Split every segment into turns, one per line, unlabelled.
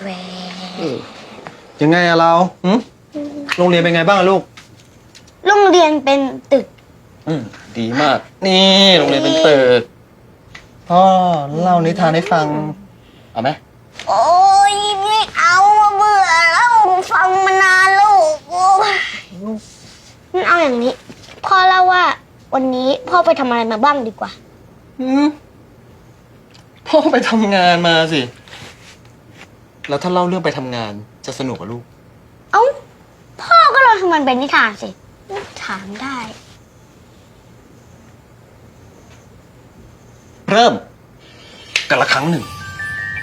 แทว
ยังไงอะเราหึโรงเรียนเป็นไงบ้างอะลูก
โรงเรียนเป็นตึก
อืมดีมาก นี่โรงเรียนเป็นตึกพ่อเล่านิทานให้ฟัง เอาไหม
โอ้ยไม่เอาอะเบื่อแล้วฟังมานานแล้วโอ้ยงั้นเอาอย่างนี้ พ่อเล่าว่าวันนี้พ่อไปทำอะไรมาบ้างดีกว่า
อืมพ่อไปทำงานมาสิ แล้วถ้าเล่าเรื่องไปทำงานจะสนุกกับลูก
เอ้า พ่อก็เราทำมันเป็นนิทานสิ ถามได้
เริ่มกันละครั้งหนึ่ง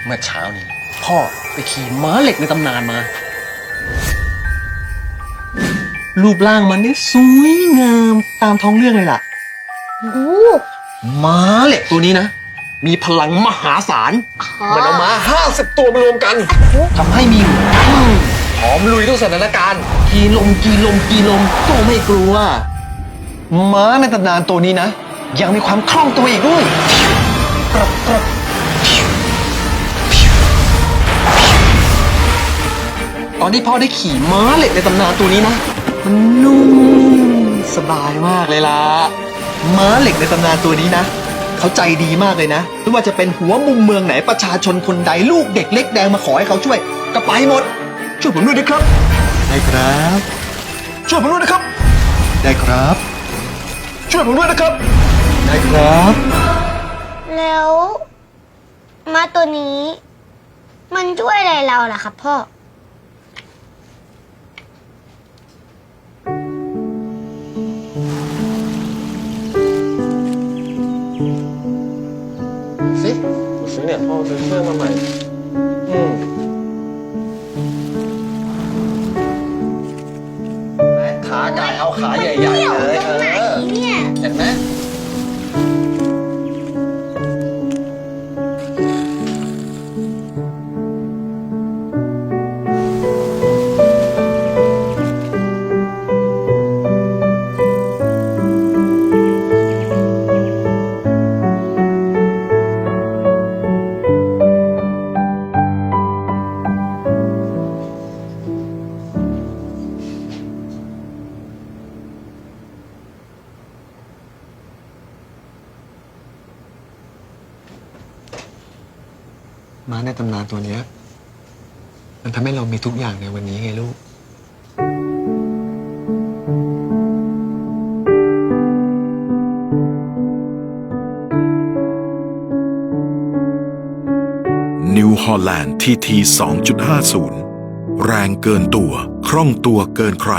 เมื่อเช้านี้ พ่อไปขี่ม้าเหล็กในตำนานมา รูปร่างมันนี่สวยงามตามท้องเรื่องเลยล่ะ
โอ้โห
ม้าเหล็กตัวนี้นะ มีพลังมหาศาลเหมือนเอาม้าห้าสิบตัวมารวมกันทำให้มีอืมพร้อมลุยทุกสถานการณ์กีลมกีลมกีลมก็ไม่กลัว ม้าในตำนานตัวนี้นะ ยังมีความคล่องตัวอีกด้วยกรับกรับตอนที่พ่อได้ขี่ม้าเหล็กในตำนานตัวนี้นะ มันนุ่มสบายมากเลยล่ะ ม้าเหล็กในตำนานตัวนี้นะ เขาใจดีมากเลยนะไม่ว่าจะเป็นหัวมุมเมืองไหนประชาชนคนใดลูกเด็กเล็กแดงมาขอให้เขาช่วยก็ไปหมด ช่วยผมด้วยนะครับ ได้ครับ ช่วยผมด้วยนะครับ ได้ครับ ช่วยผมด้วยนะครับ ได้ครับ
แล้วม้าตัวนี้ มันช่วยอะไรเราล่ะครับพ่อ
เนี่ยพ่อซื้อเครื่องมาใหม่ อืมขาไก่เอาขาใหญ่ ม้าในตำนานตัวเนี้ย มันทำให้เรามีทุกอย่างในวันนี้ไงลูก
New Holland TT 2.50 แรงเกินตัว คล่องตัวเกินใคร